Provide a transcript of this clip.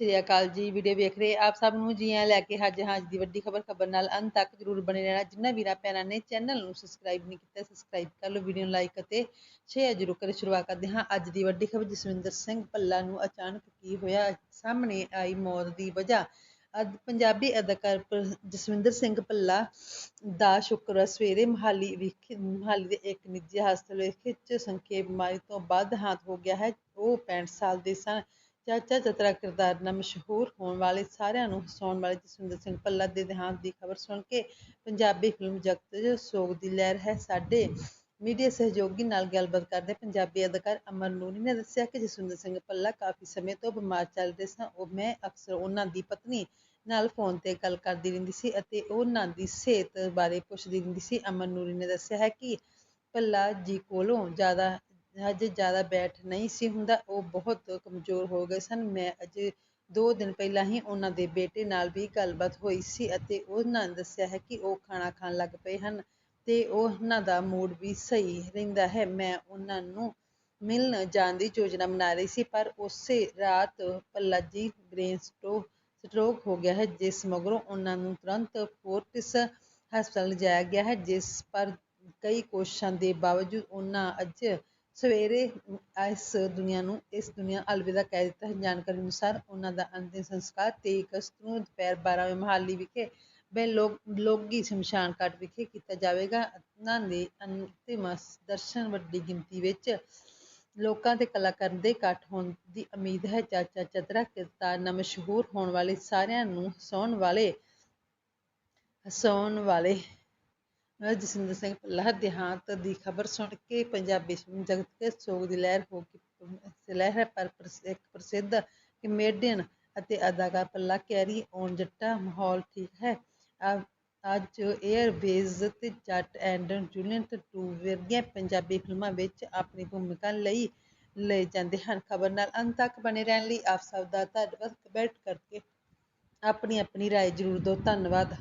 ਸ਼੍ਰੀ ਅਕਾਲ ਜੀ, ਵੀਡੀਓ ਵੇਖ ਰਹੇ ਆਪ ਸਭ ਨੂੰ ਜੀ ਆਇਆਂ ਲੈ ਕੇ ਹਾਜ਼ਰ ਹਾਂ ਅੱਜ ਦੀ ਵੱਡੀ ਖਬਰ ਖਬਰ ਨਾਲ ਅੰਤ ਤੱਕ ਜਰੂਰ ਬਣੇ ਰਹਿਣਾ। ਜਿਨ੍ਹਾਂ ਵੀਰਾਂ ਭੈਣਾਂ ਨੇ ਚੈਨਲ ਨੂੰ ਸਬਸਕ੍ਰਾਈਬ ਨਹੀਂ ਕੀਤਾ ਸਬਸਕ੍ਰਾਈਬ ਕਰ ਲਓ, ਵੀਡੀਓ ਨੂੰ ਲਾਈਕ ਅਤੇ ਸ਼ੇਅਰ ਜਰੂਰ ਕਰੇ ਸ਼ੁਰੂਆਤ ਕਰਦੇ ਹਾਂ ਅੱਜ ਦੀ ਵੱਡੀ ਖਬਰ, ਜਸਵਿੰਦਰ ਸਿੰਘ ਭੱਲਾ ਨੂੰ ਅਚਾਨਕ ਕੀ ਹੋਇਆ? ਸਾਹਮਣੇ ਆਈ ਮੌਤ ਦੀ ਵਜ੍ਹਾ। ਅੱਜ ਪੰਜਾਬੀ ਅਦਾਕਾਰ ਜਸਵਿੰਦਰ ਸਿੰਘ ਭੱਲਾ ਦਾ ਸ਼ੁੱਕਰਵਾਰ ਸਵੇਰੇ ਮਹਾਲੀ ਵਿਖੇ, ਮਹਾਲੀ ਦੇ ਇੱਕ ਨਿੱਜੀ ਹਸਪਤਾਲ ਵਿੱਚ ਸੰਖੇਪ ਬਿਮਾਰੀ ਤੋਂ ਬਾਅਦ ਹਾਥ ਹੋ ਗਿਆ ਹੈ। ਉਹ 65 ਸਾਲ ਦੇ ਸਨ। ਚਾਚਾ ਚਤਰਾ ਕਿਰਦਾਰ ਨਾਲ ਮਸ਼ਹੂਰ ਹੋਣ ਵਾਲੇ ਸਾਰਿਆਂ ਨੂੰ ਹਸਾਉਣ ਵਾਲੇ ਜਸਵਿੰਦਰ ਸਿੰਘ ਭੱਲਾ ਦੇ ਦੇਹਾਂਤ ਦੀ ਖਬਰ ਸੁਣ ਕੇ ਪੰਜਾਬੀ ਫਿਲਮ ਜਗਤ 'ਚ ਸੋਗ ਦੀ ਲਹਿਰ ਹੈ। ਸਾਡੇ ਮੀਡੀਆ ਸਹਿਯੋਗੀ ਨਾਲ ਗੱਲਬਾਤ ਕਰਦੇ ਪੰਜਾਬੀ ਅਦਾਕਾਰ ਅਮਰ ਨੂਰੀ ਨੇ ਦੱਸਿਆ ਕਿ ਜਸਵਿੰਦਰ ਸਿੰਘ ਭੱਲਾ ਕਾਫੀ ਸਮੇਂ ਤੋਂ ਬਿਮਾਰ ਚੱਲ ਰਹੇ ਸਨ। ਉਹ ਮੈਂ ਅਕਸਰ ਉਹਨਾਂ ਦੀ ਪਤਨੀ ਨਾਲ ਫੋਨ ਤੇ ਗੱਲ ਕਰਦੀ ਰਹਿੰਦੀ ਸੀ ਅਤੇ ਉਹਨਾਂ ਦੀ ਸਿਹਤ ਬਾਰੇ ਪੁੱਛਦੀ ਰਹਿੰਦੀ ਸੀ। ਅਮਰ ਨੂਰੀ ਨੇ ਦੱਸਿਆ ਹੈ ਕਿ ਭੱਲਾ ਜੀ ਕੋਲੋਂ ਜ਼ਿਆਦਾ ਹਜੇ ਜ਼ਿਆਦਾ ਬੈਠ ਨਹੀਂ ਸੀ ਹੁੰਦਾ, ਉਹ ਬਹੁਤ ਕਮਜ਼ੋਰ ਹੋ ਗਏ ਸਨ। ਮੈਂ ਅਜੇ ਦੋ ਦਿਨ ਪਹਿਲਾਂ ਹੀ ਉਹਨਾਂ ਦੇ ਬੇਟੇ ਨਾਲ ਵੀ ਗੱਲਬਾਤ ਹੋਈ ਸੀ ਅਤੇ ਉਹਨਾਂ ਨੇ ਦੱਸਿਆ ਹੈ ਕਿ ਉਹ ਖਾਣਾ ਖਾਣ ਲੱਗ ਪਏ ਹਨ ਤੇ ਉਹਨਾਂ ਦਾ ਮੂਡ ਵੀ ਸਹੀ ਰਹਿੰਦਾ ਹੈ। ਮੈਂ ਉਹਨਾਂ ਨੂੰ ਮਿਲਣ ਜਾਣ ਦੀ ਯੋਜਨਾ ਬਣਾ ਰਹੀ ਸੀ, ਪਰ ਉਸੇ ਰਾਤ ਭੱਲਾ ਜੀ ਬ੍ਰੇਨ ਸਟ੍ਰੋਕ ਸਟ੍ਰੋਕ ਹੋ ਗਿਆ ਹੈ, ਜਿਸ ਮਗਰੋਂ ਉਹਨਾਂ ਨੂੰ ਤੁਰੰਤ ਫੋਰਟਿਸ ਹਸਪਤਾਲ ਲਿਜਾਇਆ ਗਿਆ ਹੈ, ਜਿਸ ਪਰ ਕਈ ਕੋਸ਼ਿਸ਼ਾਂ ਦੇ ਬਾਵਜੂਦ ਉਹਨਾਂ ਅੱਜ ਸਵੇਰੇ ਇਸ ਦੁਨੀਆ ਨੂੰ, ਇਸ ਦੁਨੀਆ ਅਲਵਿਦਾ ਕਹਿ ਦਿੱਤਾ ਹੈ। ਜਾਣਕਾਰੀ ਅਨੁਸਾਰ ਉਹਨਾਂ ਦਾ ਅੰਤਿਮ ਸੰਸਕਾਰ 23 ਅਗਸਤ ਨੂੰ ਦੁਪਹਿਰ 12 ਵਜੇ ਮਹਾਲੀ ਵਿਖੇ ਬੇਲੋਗ ਲੋਗੀ ਸ਼ਮਸ਼ਾਨ ਘਾਟ ਵਿਖੇ ਕੀਤਾ ਜਾਵੇਗਾ। ਉਹਨਾਂ ਦੇ ਅੰਤਿਮ ਦਰਸ਼ਨ ਵੱਡੀ ਗਿਣਤੀ ਵਿੱਚ ਲੋਕਾਂ ਤੇ ਕਲਾਕਾਰਾਂ ਦੇ ਇਕੱਠ ਹੋਣ ਦੀ ਉਮੀਦ ਹੈ। ਚਾਚਾ ਚਤਰਾ ਕਿਰਤਾਰ ਨਾਲ ਮਸ਼ਹੂਰ ਹੋਣ ਵਾਲੇ ਸਾਰਿਆਂ ਨੂੰ ਹਸਾਉਣ ਵਾਲੇ ਹਸਾਉਣ ਵਾਲੇ ਜਸਵਿੰਦਰ ਸਿੰਘ ਭੱਲਾ, ਦੇਹਾਂਤ ਦੀ ਖਬਰ ਸੁਣ ਕੇ ਪੰਜਾਬੀ ਫਿਲਮ ਜਗਤ ਤੇ ਸੋਗ ਦੀ ਲਹਿਰ ਹੋ ਗਈ ਲਹਿਰ ਹੈ ਪਰ ਇੱਕ ਪ੍ਰਸਿੱਧ ਕਮੇਡੀਅਨ ਅਤੇ ਅਦਾਕਾਰ ਪੱਲਾ ਕੈਰੀ ਔਨ ਜੱਟਾ, ਮਾਹੌਲ ਠੀਕ ਹੈ। ਅੱਜ ਏਅਰਵੇਜ਼ ਤੇ ਜੱਟ ਐਂਡ ਜੂਲੀਅਟ 2 ਵਰਗੀਆਂ ਪੰਜਾਬੀ ਫਿਲਮਾਂ ਵਿੱਚ ਆਪਣੀ ਭੂਮਿਕਾ ਲਈ, ਲਏ ਜਾਂਦੇ ਹਨ। ਖਬਰ ਨਾਲ ਅੰਤ ਤੱਕ ਬਣੇ ਰਹਿਣ ਲਈ ਆਪ ਸਭ ਦਾ ਧੰਨਵਾਦ। ਕਮੈਂਟ ਕਰਕੇ ਆਪਣੀ ਆਪਣੀ ਰਾਏ ਜ਼ਰੂਰ ਦਿਓ। ਧੰਨਵਾਦ।